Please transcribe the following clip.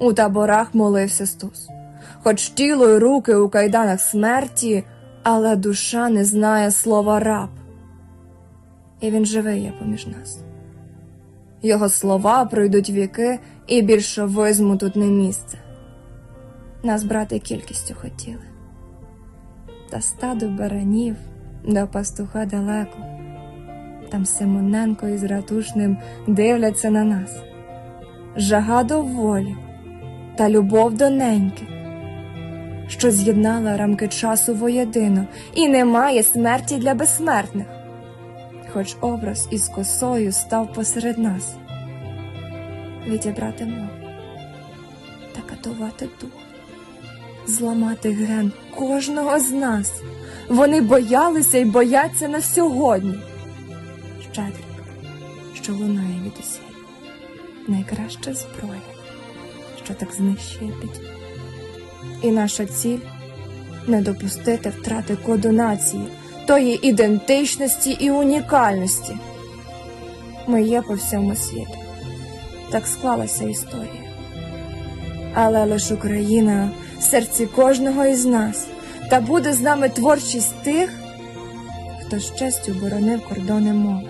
У таборах молився Стус, хоч тіло й руки у кайданах смерті, але душа не знає слова раб. І він живий є поміж нас. Його слова пройдуть віки, і більшовизму тут не місце. Нас брати кількістю хотіли. Та стадо баранів до пастуха далеко. Там Симоненко із Ратушним дивляться на нас. Жага до волі та любов до неньки, що з'єднала рамки часу воєдино, і немає смерті для безсмертних хоч образ із косою став посеред нас. Відібрати мову та катувати дух, зламати ген кожного з нас. Вони боялися і бояться на сьогодні. Щедрик, що лунає від усіх, найкраща зброя, що так під. І наша ціль не допустити втрати коду нації тої ідентичності і унікальності. Ми є по всьому світу. Так склалася історія. Але лише Україна в серці кожного із нас, та буде з нами творчість тих, хто з честю боронив кордони мови.